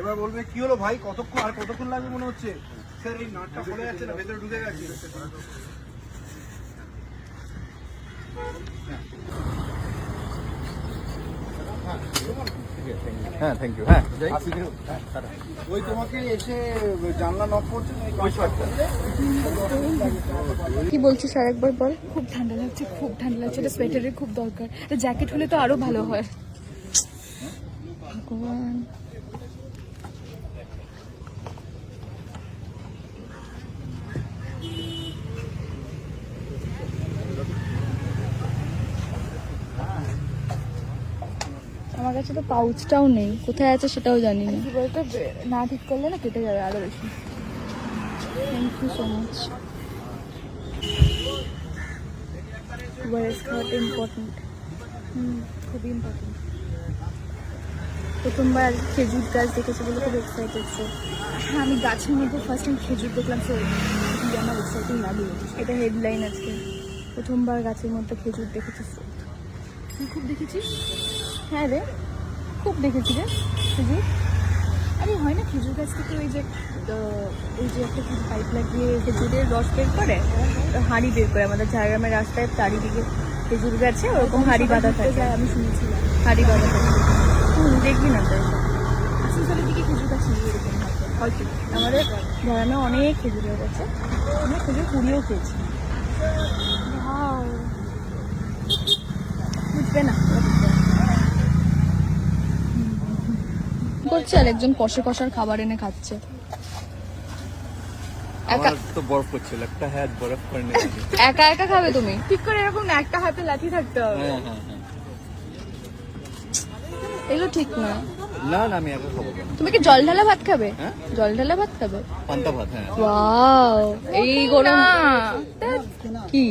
এবার বলবে, কি হলো ভাই? কতক্ষণ, আর কতক্ষণ লাগবে মনে হচ্ছে? স্যার, এই নাটটা খুলে যাচ্ছে না, ভেতরে ঢুকে গেছে। হ্যাঁ থ্যাংক ইউ হ্যাঁ। ওই তোমাকে এসে জানলা নক করছে কি বলছিস স্যার একবার বল? খুব ঠান্ডা লাগছে খুব ঠান্ডা লাগছে এটা সোয়েটারের খুব দরকার। জ্যাকেট হলে তো আরও ভালো হয়। ভগবান। কাছে তো পাউচটাও নেই। কোথায় আছে সেটাও জানি না। কি বলতো না ঠিক করলে না কেটে যাবে আরও বেশি। Thank you so much wear skirt important হুম। খুবই ইম্পর্টেন্ট প্রথমবার খেজুর গাছ দেখেছি বলে খুব এক্সাইটেড ছিল হ্যাঁ আমি গাছের মধ্যে ফার্স্ট টাইম খেজুর দেখলাম সো আমার এক্সাইটিং লাগে এটা হেডলাইন আজকে। প্রথমবার গাছের মধ্যে খেজুর দেখেছিস তুই খুব দেখেছিস? হ্যাঁ রে। খুব দেখেছি রে খেজুর আরে হয় না খেজুর গাছ থেকে ওই যে ওই যে একটা কি পাইপ লাগিয়ে খেজুরের রস বের করে হাঁড়ি বের করে আমাদের ঝাড়গ্রামের রাস্তায় চারিদিকে খেজুর গাছে ওরকম হাঁড়ি বাঁধা থাকে। আমি শুনেছিলাম। হাঁড়ি বাঁধা থাকে। হুম দেখবি না তাই আসানসোলের দিকে খেজুর গাছ নিয়ে এরকম হয়তো আমাদের ঝাড়গ্রামে অনেক খেজুর গাছ আছে। আমরা খেজুর কুড়িয়েও খেয়েছি. বুঝবে না। করছে আর একজন কষে কষার খাবার এনে খাচ্ছে। একা একা খাবে তুমি? ঠিক করে এরকম একটা হাতে লাঠি থাকতে হবে। হ্যাঁ, হ্যাঁ, হ্যাঁ। এগুলো ঠিক না। না না আমি একা খাব তুমি কি জল ঢালা ভাত খাবে? জল ঢালা ভাত খাবে? পান্তা ভাত হ্যাঁ। ওয়াও এই গরম কি?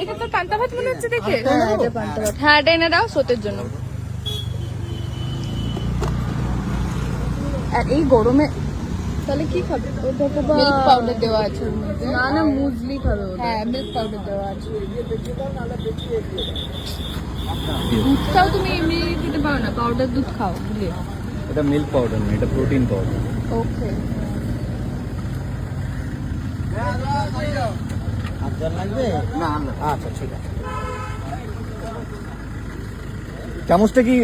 এটা তো পান্তা ভাত মনে হচ্ছে দেখে। হ্যাঁ এটা পান্তা ভাত। হ্যাঁ এটা এনে দাও সোতের জন্য। আর এই গরমে তাহলে কি খাবে? মিল্ক পাউডার দেওয়া আছে না না মুজলি খাবে হ্যাঁ মিল্ক পাউডার দেওয়া আছে। দুধটাও তুমি এমনি খেতে পারো না পাউডার দুধ খাও বুঝলে? এটা মিল্ক পাউডার না এটা প্রোটিন পাউডার ওকে আচ্ছা ঠিক আছে। চামচটা কি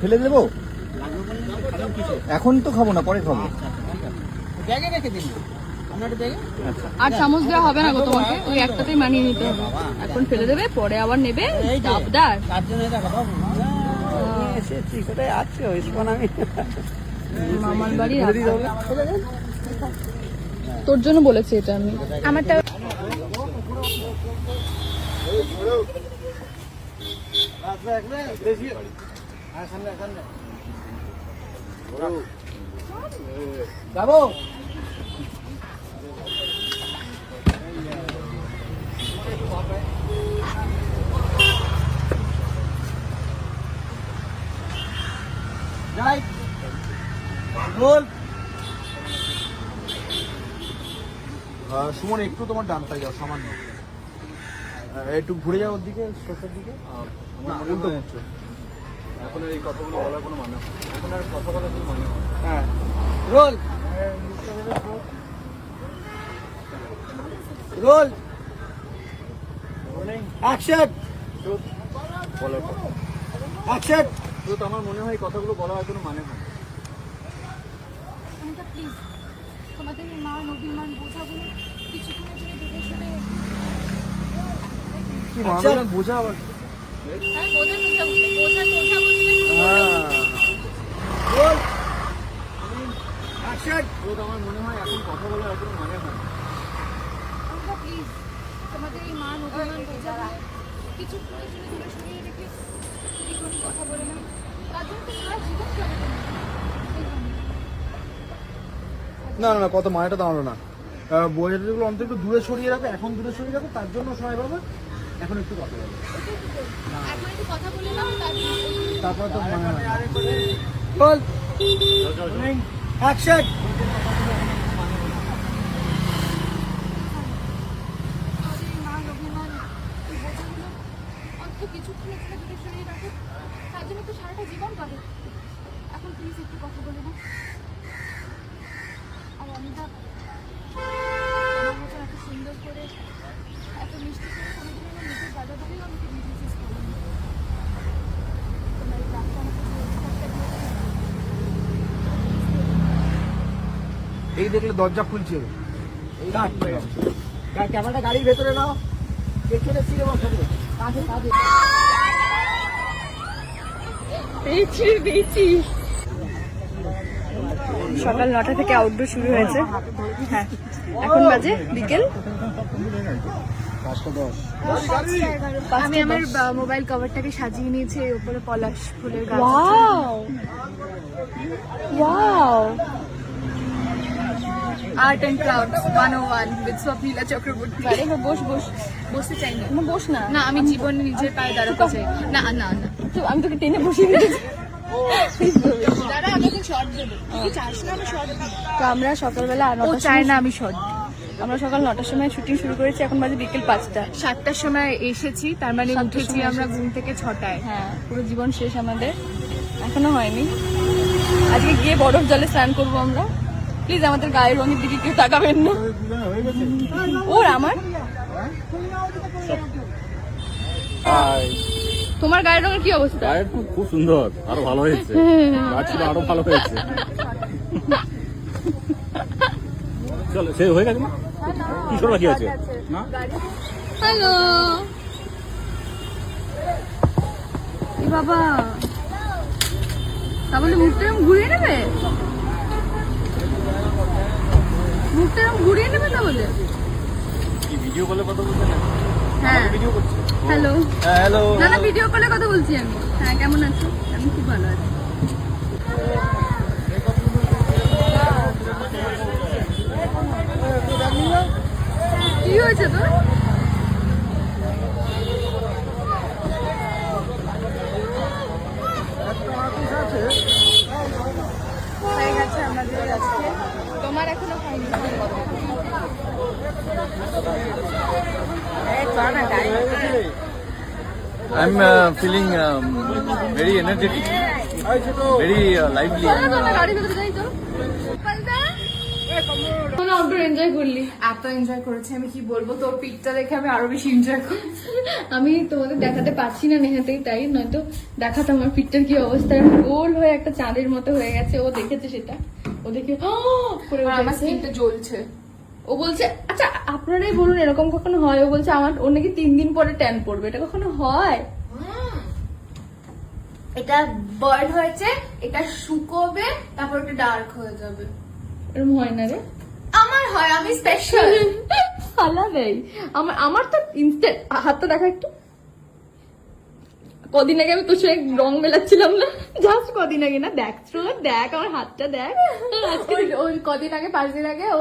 ফেলে দেবো? এখন তো খাব না পরে খাব। আচ্ছা আর চামচ দেওয়া হবে না গো তোমাকে ওই একটাতেই মানিয়ে নিতে হবে। এখন ফেলে দেবে পরে আবার নেবে ডাবদার। মামার বাড়ি তোর জন্য বলেছি এটা আমি। আমারটা যাব যাই রোল আহ, সুমন একটু তোমার ডান পায়ে যাও সামান্য। একটু ঘুরে যাও ওর দিকে সোসার দিকে। উল্টো করছ এই কথাগুলো বলার কোনো মানে হয় এখন আর কথা বলার কোনো মানে হয় না। হ্যাঁ। রোল। রোল। অ্যাকশন। বলার কথা। অ্যাকশন। তো আমার মনে হয় কথাগুলো বলা আর কোনো মানে হয় না। প্লিজ তোমাদের মান অভিমান বোঝাগুলো কিছুক্ষণের জন্য দেখে শুনে কি বোঝা আবার আমার মনে হয় এখন কথা মানে হয় না। বলে না না কত মায়াটা দাঁড়াল না আহ, বইয়েরগুলো অন্তত একটু দূরে সরিয়ে রাখো এখন দূরে সরিয়ে রাখো তার জন্য সময় পাবে এখন একটু কথা বলো এখন একটু কথা বলে নাও তারপর তারপর তো মনে হয় অ্যাকশন আমাদের এই মান অভিমান এই বোঝাগুলো অন্তত কিছুক্ষণের জন্য দূরে সরিয়ে রাখো তার জন্য তো সারাটা জীবন পাবে এখন প্লিজ একটু কথা বলে না আর অনিতা আমার মতন এত সুন্দর করে এত মিষ্টি করে কোনোদিন আমার নিজের দাদা ভাইও আমাকে রিলিজিয়াস করেনি তোমার এই রাগটা আমাকে যে অধিকারটা দিয়েছে, এই দেখলে দরজা খুলছে। ক্যামেরাটা গাড়ির ভেতরে নাও। পেছনে ফিরে বসো। কাছে কাছে পেয়েছি পেয়েছি সকাল নটা থেকে আউটডোর শুরু হয়েছে। হ্যাঁ এখন বাজে বিকেল। আমি আমার মোবাইল কভারটাকে সাজিয়ে নিয়েছি উপরে পলাশ ফুলের গাছ wow wow art and crowds one O one with Swapnila Chakraborty আরে বা বস বস। বসতে চাই না না বস না। না আমি জীবনে নিজের পায়ে দাঁড়াতে চাই না না না। তো আমি তোকে টেনে বসিয়ে দিয়েছি তো না আমরা সকালবেলা ও চায় সময় না আমি শর্ট আমরা সকাল নটার সময় শুটিং শুরু করেছি এখন বাজে বিকেল পাঁচটা। সাতটার সময় এসেছি তার মানে উঠেছি আমরা। ঘুম থেকে ছটায়। হ্যাঁ পুরো জীবন শেষ আমাদের। এখনও হয়নি। আজকে গিয়ে বরফ জলে স্নান করব আমরা। প্লিজ আমাদের গায়ের রঙের দিকে কেউ তাকাবেন না। ওর আমার? তোমার গায়ের রঙের কি অবস্থা? গায়ের খুব সুন্দর আরও ভালো হয়েছে। আরও ভালো হয়েছে। চলো সে হয়ে গেছে না কি করো কি আছে না হ্যালো বাবা। তাহলে মুখটা ঘুরিয়ে নেবে? মুখটা এরকম ঘুরিয়ে নেবে তাহলে? কি ভিডিও কলে কথা বলছেন হ্যাঁ। ভিডিও করছি। হ্যালো হ্যালো না না ভিডিও কলে কথা বলছি আমি। হ্যাঁ কেমন আছো? আমি খুব ভালো আছি। কি হয়েছে তোর হয়ে গেছে আমাদের আজকে তোমার এখনও হয়নি I'm uh, feeling um, very energetic, very uh, lively. Outdoor enjoy করলি? এত এনজয় করেছি আমি কি বলব? তোর পিকটা দেখে আমি আরও বেশি এনজয় করেছি। আমি তোমাদের দেখাতে পারছি না নেহাতেই তাই নয়তো দেখাতাম আমার পিকটার কি অবস্থা। গোল হয়ে একটা চাঁদের মতো হয়ে গেছে ও দেখেছে সেটা। ও দেখে! করে আমার স্কিনটা জ্বলছে। ও বলছে আচ্ছা আপনারাই বলুন এরকম কখনো হয়? ও বলছে আমার ও নাকি তিন দিন পরে ট্যান পড়বে এটা কখনো হয়? এটা বার্ড হয়েছে এটা শুকোবে তারপর এটা ডার্ক হয়ে যাবে। এরকম হয় না রে। আমার হয় আমি স্পেশাল আলাদাই। আমার আমার তো ইনস্ট্যান্ট হাতটা দেখা একটু। কদিন আগে আমি তোর সঙ্গে রং মেলাচ্ছিলাম না। জাস্ট কদিন আগে না দেখ শ্রোত দেখ আমার হাতটা দেখ। আজকে ওই কদিন আগে পাঁচ দিন আগে ও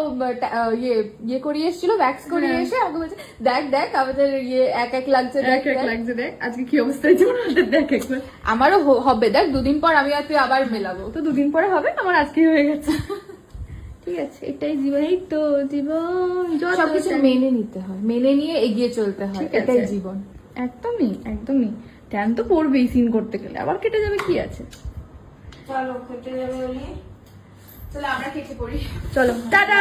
ইয়ে ইয়ে করিয়ে এসেছিল ভ্যাক্স করিয়ে। এসে আমাকে বলছে দেখ দেখ আমাদের ইয়ে এক এক লাগছে দেখ এক এক দেখ।" লাগছে দেখ। আজকে কি অবস্থা? হয়েছে দেখ একবার আমারও হবে দেখ দুদিন পর আমি আর তুই আবার মেলাবো। তো দুদিন পরে হবে আমার আজকে হয়ে গেছে। ঠিক আছে এটাই জীবন। এই তো জীবন সবকিছু মেনে নিতে হয় মেনে নিয়ে এগিয়ে চলতে হয় এটাই জীবন। একদমই একদমই। ট্যান তো পড়বেই সিন করতে গেলে? আবার কেটে যাবে কি আছে? চলো কেটে যাবে চলো আমরা কেটে পড়ি। চলো। টাটা!